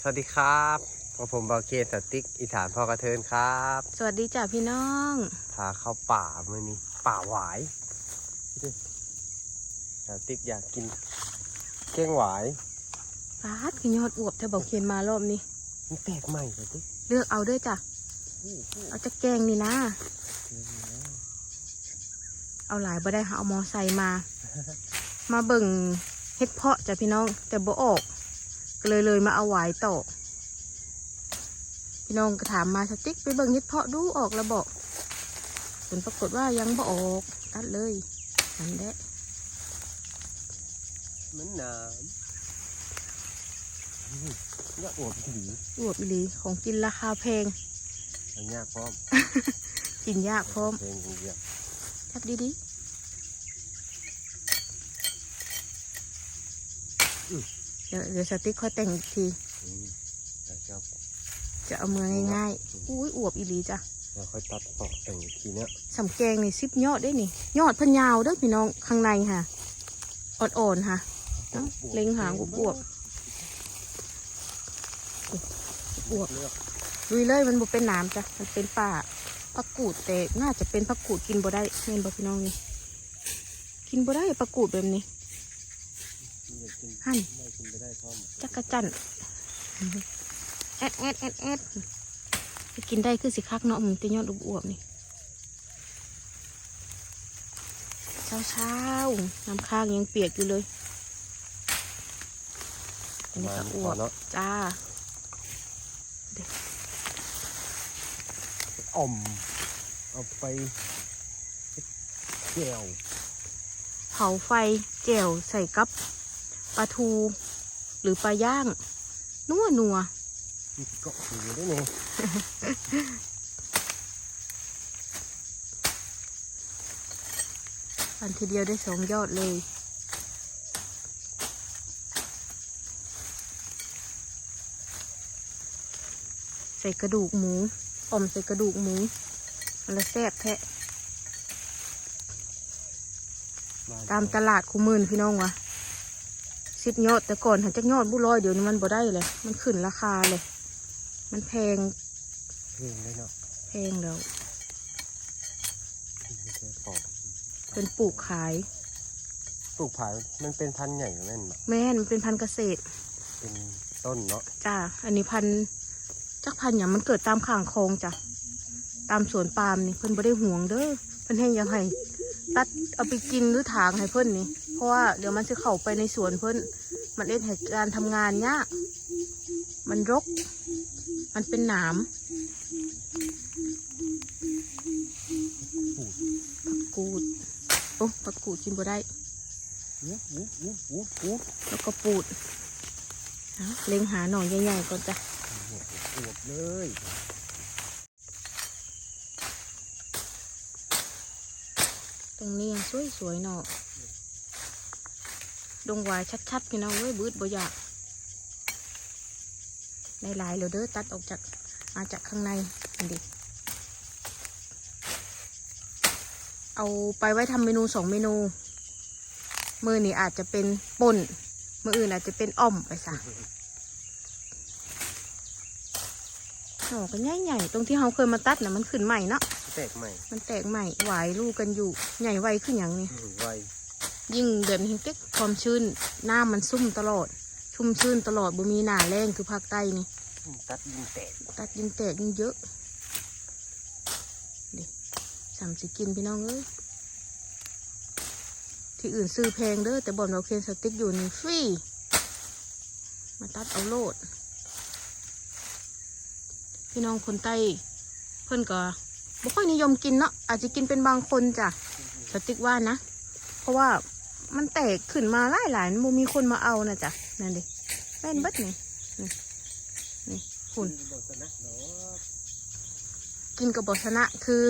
สวัสดีครับกับผมบาเกตสติ๊กอีสานพ่อกระเทินครับ สวัสดีจ้ะพี่น้องพาเข้าป่าเมื่อนี้ป่าหวายดูสติ๊กอยากกินแกงหวายปาดคือยอดอวบเธอบอกเขียนมารอบนี้มันแปลกใหม่สติ๊กเลือกเอาด้วยจ้ะเอาจะแกงนี่นะเอาหลายบ่ได้ค่ะเอามอไซค์มา มาเบิ่งเฮ็ดเพาะจ้ะพี่น้อง แต่บ่ออก ก็เลยเลยมาเอาหวายต่อ พี่น้องก็ถามมาสติ๊กไปเบิ่งเฮ็ดเพาะดูออกแล้วบอกผลปรากฏว่ายังบ่ออกตัดเลยนั่นแหละมันหนามอืมอยากอวบดีอวบอีหลีของกินราคาแพงอันยากพร้อม กินยากพร้อมเพลงเยอะทับดีดี เดี๋ยวเดี๋ยวสติ๊กค่อยแต่งอีกทีอืมแล้วชอบจะเอามือง่ายๆอุ้ยอวบอีหลีจ้ะแล้วค่อยตัดปอกแต่งอีกทีเนี้ยสำแกงนี่ซิบยอดได้นี่ยอดเพันยาวเด้อพี่น้องข้างในค่ะ อ่อนๆค่ะเอ้าเล็งหางอวบๆอวบเลือกลุยเลยมันบ่เป็นน้ำจ้ะมันเป็นป่าผักกูดแต่น่าจะเป็นผักกูดกินบ่ได้เห็นบ่พี่น้องนี่กินบ่ได้ผักกูดแบบนี้อยากกิน หั่นไม่กินไปได้พร้อมจักระจันแอดแอดแอดแอดไปกินได้คือสิคักเนาะมันจะยอดอวบๆนี่เช้าเช้าๆน้ำค้างยังเปียกอยู่เลยอันนี้ก็อวบเนาะจ้าอ่อมเอาไปแก้วเผาไฟแจ่วใส่กับ ปลาทูหรือปลาย่าง นัวนัวมีเกาะอยู่ด้วยเนี่ยอันทีเดียวได้สองยอดเลยใส่กระดูกหมูอ่อมใส่กระดูกหมูมันละแซ่บแทะ ตามตลาดคูมื่นพี่น้องวะ สิบยอดแต่ก่อนหันจักยอดบุร้อยเดี๋ยวนี้มันบ่ได้เลย มันขึ้นราคาเลย มันแพงเพลงเลยเนาะแพงแล้วไม่ใช่ปอกเป็นปลูกขายปลูกผายมันเป็นพันธุ์ใหญ่กว่าแม่นเนาะแม่นมันเป็นพันธุ์เกษตร เป็นต้นเนาะจ้าอันนี้พันธุ์จักพันธุ์อย่างมันเกิดตามข้างคลองจ้ะตามสวนปาล์มนี่เพิ่นบ่ได้ห่วงเด้อเพิ่นให้ยังให้ตัดเอาไปกินหรือถางให้เพิ่นนี่เพราะว่าเดี๋ยวมันจะเข้าไปในสวนเพิ่น มันเอ็ดให้การทำงานยากมันรก มันเป็นหนามผักกูด โอ้ผักกูดกินบ่ได้อู้อู้อู้อู้อู้แล้วก็ปูดเอาเล็งหาหน่อใหญ่ๆก่อนจ้ะอวบเลยตรงนี้ยังสวยๆเนาะ ดงหวายชัดๆพี่น้องเว้ยบืดบ่อยากในหลายๆแล้วเด้อตัดออกจากมาจากข้างในนี่ดิเอาไปไว้ทำเมนูสองเมนู มือนี่อาจจะเป็นป่นมืออื่นอาจจะเป็นอ่อมไปซะหน่อก็ใหญ่ๆตรงที่เราเคยมาตัดน่ะมันขึ้นใหม่เนาะแตกใหม่ มันแตกใหม่หวายลูกกันอยู่ ใหญ่ไวขึ้นอย่างนี้อืมไว ยิ่งเดือนเฮงเต็กความชื้นหน้ามันซุ่มตลอด ชุ่มชื้นตลอดบ่มีหนาแรงคือภาคใต้นี่อืมตัดยิงแตกตัดยิ่งแตกยิ่งเยอะดิสามสิกินพี่น้องเอ้ยที่อื่นซื้อแพงเด้อแต่บ่อนเราเคนสติ๊กอยู่นี่ฟรีมาตัดเอาโลด พี่น้องคนใต้เพื่อนก็บ่ค่อยนิยมกินเนาะอาจจะกินเป็นบางคนจ้ะสติ๊กว่านะ เพราะว่า มันแตกขึ้นมาหลายหลายๆมันมีคนมาเอานะจ๊ะนั่นดิแม่นเบัดนี่นี่นี่ฝุ่นบอกกันนะเนาะกินกับบชนะคือ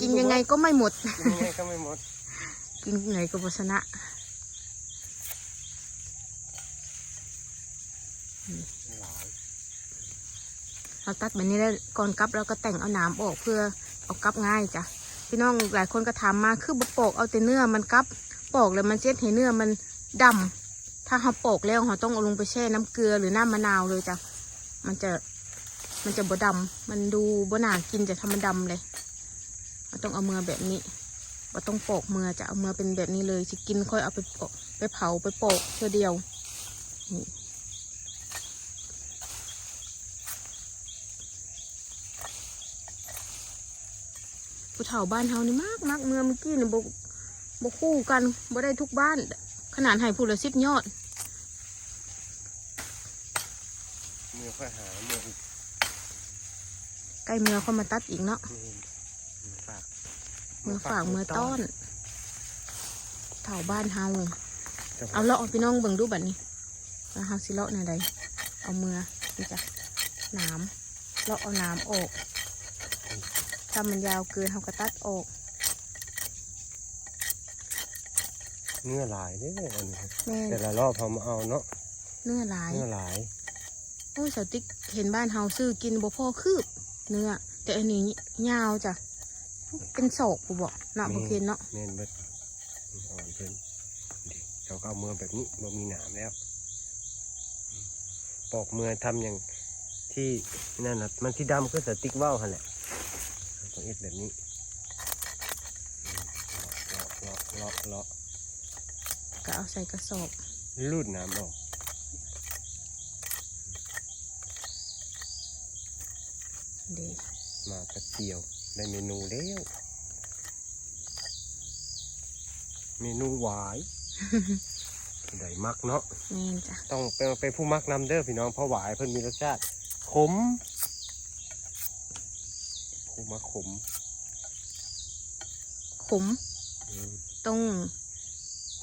กินยังไงก็ไม่หมดยังไงก็ไม่หมด กินยังไงก็บชนะหลายเราตัดแบบนี้แล้วก่อนกลับเราก็แต่งเอาหนามออกเพื่อเอากลับง่ายจ้ะพี่น้องหลายคนก็ถามมาคือบปอกเอาแต่เนื้อมันกลับ ปอกแล้วมันเจ็ดให้เนื้อมันดำถ้าเราปอกแล้วเราต้องเอาลงไปแช่น้ำเกลือหรือน้ำมะนาวเลยจ้ะมันจะมันจะบดำมันดูบหนากินจะทำมันดำเลยเราต้องเอามือแบบนี้เราต้องโปอกมือจะเอามือเป็นแบบนี้เลยสิกินค่อยเอาไปโปะไปเผาไปโปอกเท่อเดียวนี่ผู้เฒ่าบ้านเฮานี่มากมากเมื่อเมื่อกี้เนี่ยบก บคู่กันบ่ได้ทุกบ้าน ขนาดให้ผู้ละสิบยอดมือค่อยหามืออีกใกล้เมื่อเขามาตัดอีกเนาะนี่มือฝากมือฝากมือต้อนเถาบ้านเฮาจะเอาเลาะเอาพี่น้องเบิ่งดูบัดนี้แล้วเฮาสิเลาะในใดเอามือนี่จ้ะหนามเลาะเอาหนามออกถ้ามันยาวเกินเฮาก็ตัดออก เนื้อหลายเด้ออันนี้แม่นแต่ละรอบพอมาเอาเนาะเนื้อหลาย เนื้อหลาย โอ้ยสาวติ๊กเห็นบ้านเฮาซื้อกินบ่พอคืบเนื้อ แต่อันนี้ยาวจ้ะเป็นศอกบ่บอกเนาะบ่เคนเนาะเมนเบิดอ่อนเพิ่นดิเขาก็เอามือแบบนี้บ่มีหนามแล้ว ปอกมือทำอย่างที่นั่นนะมันที่ดำคือสติ๊กว่าวหั่นแหละต้องเอ็ดแบบนี้เลาะเลาะเลาะเลาะ ก็เอาใส่กระสอบลูดน้ำออกเด้มาแป๊บเดียวได้เมนูแล้วเมนูหวายได้มักเนาะแม่นจ้ะต้องเป็นเป็นผู้มักนำเด้อพี่น้องเพราะหวายเพิ่นมีรสชาติขมผู้มักขมขมอืมต้อง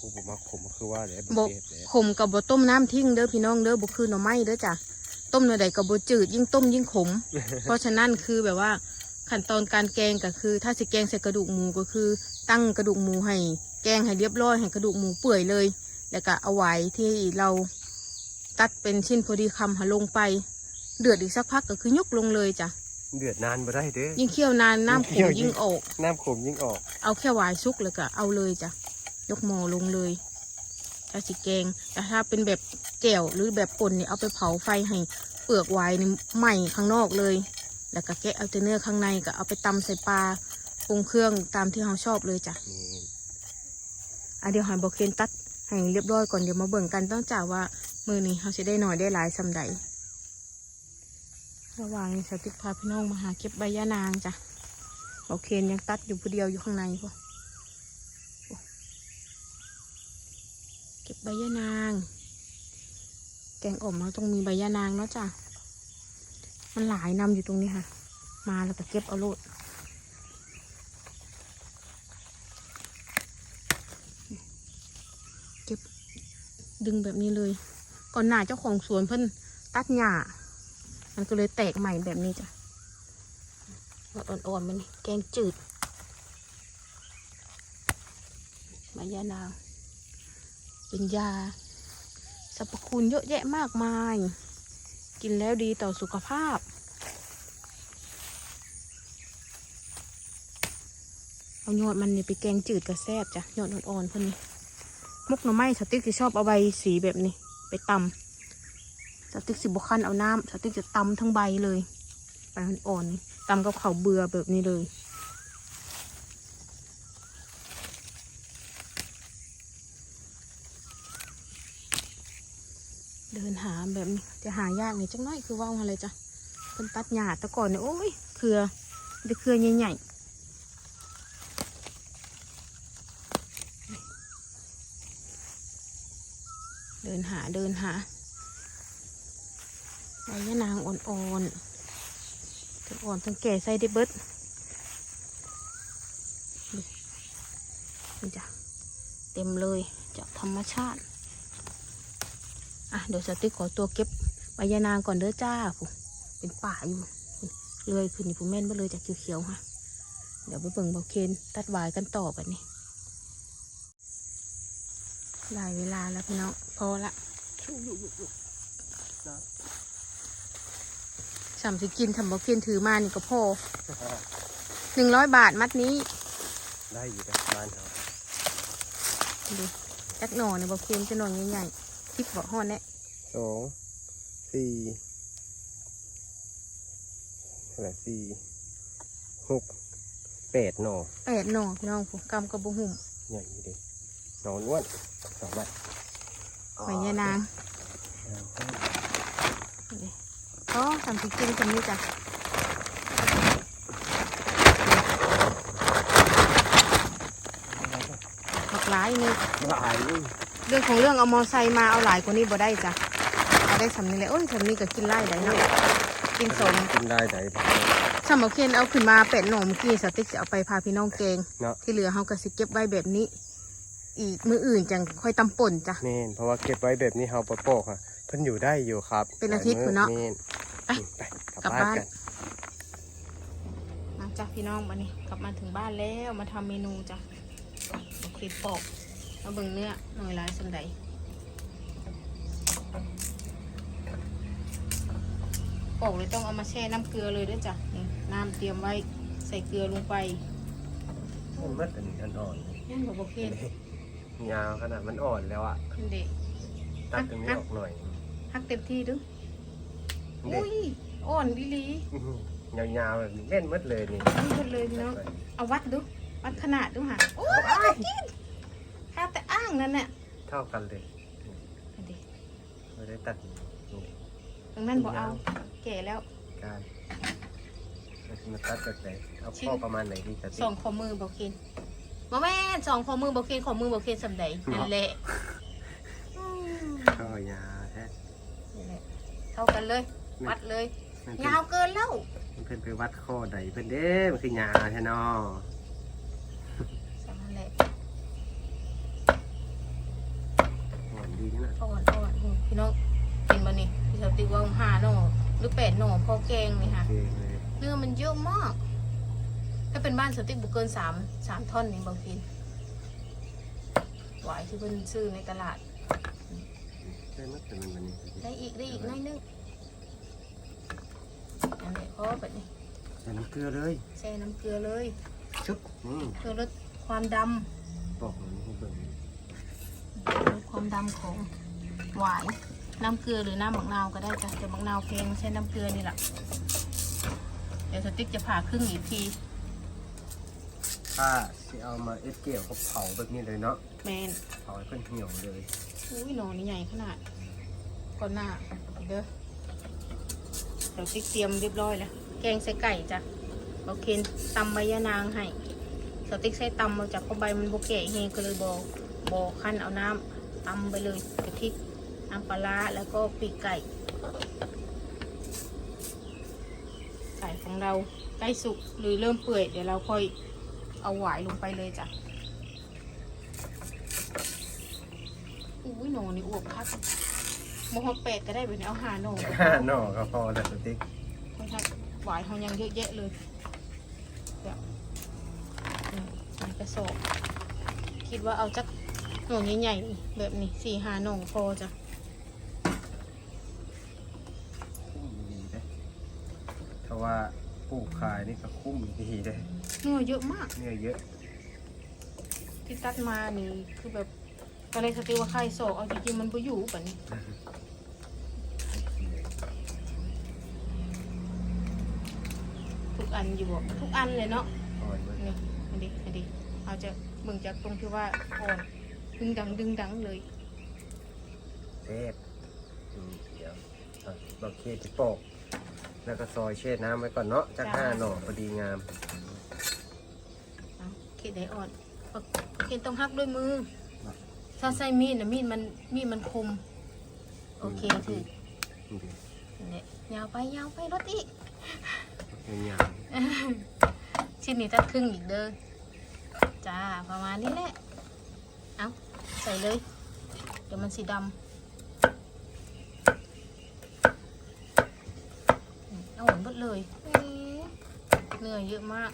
ผู้บ่มักขมก็คือว่าเดี๋ยวบ่เทศเลยขมกับบ่ต้มน้ำทิ้งเด้อพี่น้องเด้อบ่คือหน่อไม้เด้อจ้ะต้มหน่อใดกับบ่จืด ยิ่งต้มยิ่งขม เพราะฉะนั้นคือแบบว่าขั้นตอนการแกงก็คือ ถ้าสิแกงใส่กระดูกหมูก็คือ ตั้งกระดูกหมูให้ แกงให้เรียบร้อยให้กระดูกหมูเปื่อยเลย แล้วก็เอาไว้ที่เราตัดเป็นชิ้นพอดีคำหาลงไป เดือดอีกสักพักก็คือยกลงเลยจ้ะเดือดนานบ่ได้เด้อยิ่งเคี่ยวนานน้ำขยิ่งเคี่มยวยิ่ยิ่งงออก น้ำขมยิ่งออก เอาแค่หวายซุกเลยก็เอาเลยจ้ะ ยกหม้อลงเลยถ้าสิแกง แต่ถ้าเป็นแบบแจ่วหรือแบบป่นเนี่ยเอาไปเผาไฟให้เปลือกหวายนี่ไหม้ข้างนอกเลย แล้วก็แกะเอาแต่เนื้อข้างในก็เอาไปตำใส่ปลาปรุงเครื่องตามที่เราชอบเลยจ้ะนี่อะเดี๋ยวหอยบอเคนตัดให้เรียบร้อยก่อนเดี๋ยวมาเบิ่งกันต้องจากว่ามือนี้เขาจะได้หน่อยได้หลายสำใดระหว่างนี้สาวติ๊กพาพี่น้องมาหาเก็บใบยะนางจ้ะบอเคนยังตัดอยู่ผู้เดียวอยู่ข้างในพอ เก็บ ใบยะนาง แกงอ่อมเราต้องมีใบยะนางเนาะจ้ะ มันหลายนำอยู่ตรงนี้ค่ะ มาแล้วก็เก็บเอาโลดเก็บดึงแบบนี้เลย ก่อนหน้าเจ้าของสวนเพิ่นตัดหญ้า มันก็เลยแตกใหม่แบบนี้จ้ะอ่อนๆมันนี่แกงจืดใบยะนาง เป็นยาสรรพคุณเยอะแยะมากมาย กินแล้วดีต่อสุขภาพ เอายอดมันนี่ไปแกงจืดกับแซบจ้ะยอดอ่อนๆพิ่นนี่มกหน่อไม้สติ๊กที่ชอบเอาใบสีแบบนี้ ไปตำสติ๊กสิบคันเอาน้ำสติ๊กจะตำทั้งใบเลยใบอ่อนๆตำกับข้าเบื่อแบบนี้เลย เดินหาแบบนี้จะหายากนี่จังน้อยคือว่าวอะไรจ้ะเป็นตัดหญ้าแต่ก่อนเนี่ยโอ้ยเครือได้เครือใหญ่ๆเดินหาเดินหาใบยะนางอ่อนๆทั้งอ่อนทั้งแก่ใส่ได้เบิดนี่นี่จ้ะเต็มเลยจากธรรมชาติ อะ เดี๋ยวสติ๊กขอตัวเก็บ ใบยานางก่อนเด้อจ้าผู้เป็นป่าอยู่เลยขึ้นนี่ผู้แม่นบ่เลยจากเขียวๆฮะเดี๋ยวไปเบิ่งเบาเคนตัดหวายกันต่อกันนี่ได้เวลาแล้วพี่น้องพอละสามสิกินทำเบาเคนถือมานี่ก็พอหนึ่งร้อยบาทมัดนี้ ได้อยู่นะบ้านเราดูจักหน่อเนี่ยเบาเคนจะหน่อใหญ่ๆทิพย์บ่ห่อแน่สอง สี่เท่าไหร่สี่หกแปดหน่อแปดหน่อพี่น้องผมกำกระบุหุ่มใหญ่ดีหน่อล้วนสองใบไปยายนางอ๋อทำพริกกินกันนี่จ้ะหลากหลายนี่หลายนี่เรื่องของเรื่องเอามอไซค์มาเอาหลายกว่านี้บ่ได้จ้ะ เอาได้สำนี้เลยโอ้ยสำนี้ก็กินไล่ได้เนาะกินสมกินได้ไหนสำหรับเคนเอาขึ้นมาเป็ดหนมกี้สติ๊กจะเอาไปพาพี่น้องเกง เนาะที่เหลือเขาก็สิเก็บไว้แบบนี้ อีกมืออื่นจังค่อยตำป่นจ้ะ เมนเพราะว่าเก็บไว้แบบนี้เฮาปะโปกค่ะเพิ่นอยู่ได้อยู่ครับเป็นอาทิตย์พุ่นเนาะเมนไป ไปกลับกลับบ้านบ้านกัน มาจ้ะพี่น้องวันนี้กลับมาถึงบ้านแล้วมาทำเมนูจ้ะโอเคปอกมาเบิ่งเนื้อหน่อยลายสันใด ปอกเลยต้องเอามาแช่น้ำเกลือเลยด้วยจ้ะนี่น้ำเตรียมไว้ใส่เกลือลงไปมันมัดอันนี้อันอ่อนนั่นกับโอเคยาวขนาดมันอ่อนแล้วอะนี่เด็กตัดตรงนี้ออกหน่อยฮักเต็มที่ดูเด็อุ้ยอ่อนดีหลียาวๆแบบนี้เล่นมัดเลยนี่นี่หมดเลยพี่น้องเอาวัดดูวัดขนาดดูค่ะโอ้ยกินข้าแต่อ้างนั่นน่ะเท่ากันเลยเอาดิไม่ได้ตัดนี่ตรงนั้นบอกเอา แก่แล้ว การมันตัดจากไหนเอาชิ้นข้อประมาณไหนดีจะสองข้อมือบอกเคนบ่แม่นสองข้อมือบอกเคนข้อมือบอกเคนสำใดนั่นแหละอืมข้อยาวแท้นั่นแหละเท่ากันเลย วัดเลยมันยาวเกินแล้วเพิ่นไปวัดข้อใดเพิ่นเด้มันคือยาวแท้เนาะสำนั่นแหละอ่อนดีนะอ่อนอ่อนอืมพี่น้องกินมานี่พี่สาวติว่าห้าหน่อห รือแปดหน่อพอแกงนี่ค่ะโอเคเลยเนื้อมันเยอะมาก ถ้าเป็นบ้านสติ๊กบุกเกินสามสามท่อนนี่บางทีหวายที่เพิ่นซื้อในตลาด ได้มัดแต่มันวันนี้ได้อีกได้อีกหน้อยนึงอันนี้พอแบบนี้ใส่น้ำเกลือเลยแช่น้ำเกลือเลยชุบนี่เพื่อลดความดบอกมันให้เบิ่งำลดความดำของหวาย น้ำเกลือหรือน้ำมะนาวก็ได้จ้ะแต่มะนาวเพลงใช้น้ำเกลือนี่แหละเดี๋ยวสติ๊กจะผ่าครึ่งอีกทีถ้าสิเอามาเอ็ดเกี่ยวกับเผาแบบนี้เลยเนาะแมนเผาให้เพิ่นเหี่ยวเลยอุ้ยหนอนนี่ใหญ่ขนาดก่อนหน้าเด้อเดี๋ยวติ๊กเตรียมเรียบร้อยแล้วแกงใส่ไก่จ้ะเอาเคนตำใบยะนางให้สติ๊กใส่ตำมาจากเพราะใบมันโบแก่เฮงก็เลยบอบอขั้นเอาน้ำตำไปเลยกะทิ น้ำปลาร้าแล้วก็ปีกไก่ ไก่ของเราใกล้สุกหรือเริ่มเปื่อย เดี๋ยวเราค่อยเอาหวายลงไปเลยจ้ะอุ้ยหนอนี่อวบคักมฮอกแปดก็ได้ไปเนี่ยเอาหาหนอหน่อก็พอแล้วสติ๊กเพราะถ้าหวายเขายังเยอะแยะเลยเดี๋ยวอืมใส่กระสอบคิดว่าเอาจักหนอใหญ่ๆแบบนี้สี่หาหนอพอจ้ะ คุ้มดีเด้ถ้า ว่าปลูกขายนี่ก็คุ้มดีเด้เนื้อเยอะมาก เนื้อเยอะ ที่ตัดมานี่คือแบบตอนแรกสติว่าไข่โศกเอาจริงๆมันไปอยู่แบบนี้ทุกอันอยู่บ่ทุกอันเลยเนาะอ่อนเบิ่งนี่อันนี้อันนี้เอาจะเบิ่งจากตรงที่ว่าอ่อนดึงดังดึงดังเลยเทศอืมเดี๋ยวอะเราเคที่ปอก แล้วก็ซอยเช็ดน้ำไว้ก่อนเนาะจากห้าหน่อพอดีงาม เอาเขตได้อ่อนเอาเขตต้องหักด้วยมือ ถ้าใส่มีดนะมีดมันมีดมันคม โอเคถือนี่ดิเนี่ยยาวไปยาวไปรถอีกยาวชิ้นนี้ตัดครึ่งอีกเด้อ จ้า ประมาณนี้แหละ เอาใส่เลย เดี๋ยวมันสีดำอืม เหมดหมดเลยอื้อเนื้อเยอะมาก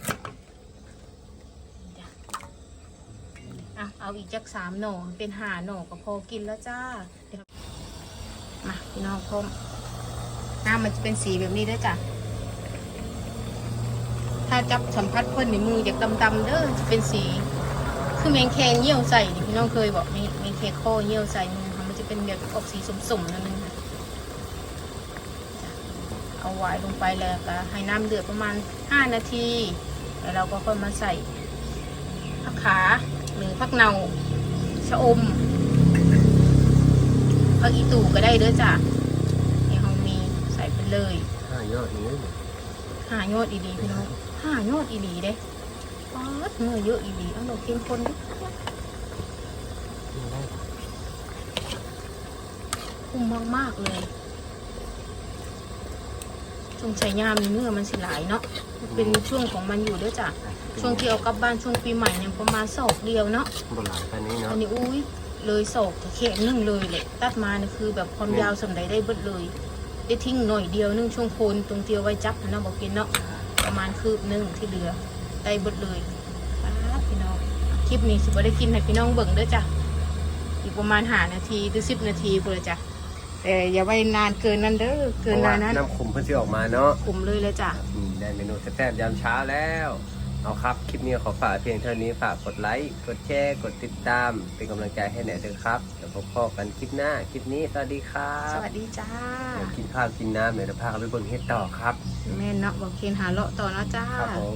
อะเอาอีกจักสามหน่อเป็นหาหน่อก็พอกินแล้วจ้าเดี๋ยวมาพี่น้องพรมน้ำมันจะเป็นสีแบบนี้ด้วยจ้ะถ้าจับสัมผัสเพิ่นในมืออยากดำๆเด้อจะเป็นสี คือแมงแคงเยี่ยวใส่พี่น้องเคยบอกแมงแคงข้อเยี่ยวใส่มันจะเป็นแบบออกสีสมๆนั่นนึง ค่ะจ้ะเอาไว้ลงไปแล้วก็ให้น้ำเดือดประมาณ 5 นาที แล้วเราก็ค่อยมาใส่ผักขาหรือผักเนาชะอมผักอีตู่ก็ได้เด้อจ้ะนี่เรามีใส่ไปเลยห้ายอดนี้หายอดอีดีพี่น้องหายอดอีดีเด้ป๊าดเนื้อเยอะอีดีเอาดอกเข้มข้นดิคุ้มมากๆเลย ช่วงใช้ยามนี่เนื้อมันสิหลายเนาะมันเป็นช่วงของมันอยู่เด้วยจ้ะช่วงที่เอากลับบ้านช่วงปีใหม่ยังประมาณศอกเดียวเนาะโบราณกันนี้เนาะอันนี้อุ้ยเลยศอกจะเขะนึ่งเลยเลยตัดมาเนี่ยคือแบบความยาวสำใดได้เบิดเลย ได้ทิ้งหน่อยเดียวนึ่งช่วงโคนตรงเตียวไว้จับนะเนาะบอกกินเนาะประมาณคืบหนึงที่เหลือได้เบิดเลยป๊าดพี่น้องคลิปนี้สิบ่ได้กินให้พี่น้องเบิ่งเด้อจ้ะอีกประมาณหานาทีหรือสิบนาทีพุ่นละจ้ะ แต่อย่าไว้นานเกินนั้นเด้อเกินนานนั้นน้ำขุมเพิ่งจะออกมาเนาะขุมเลยเลยจ้ะอืมได้เมนูแซ่บๆยามเช้าแล้ว เอาครับ คลิปนี้ขอฝากเพียงเท่านี้ฝากกดไลค์กดแชร์กดติดตาม เป็นกำลังใจให้หน่อยเถอะครับเดี๋ยวพบกันคลิปหน้าคลิปนี้สวัสดีครัสบวัสดีจ้าเดี๋ยวกินข้าวกินน้ำเดี๋ยวจะพาไปเบิ่งเฮ็ดต่อครับแม่นเนาะบอกเคนหาเลาะต่อเนาะจ้าครับผม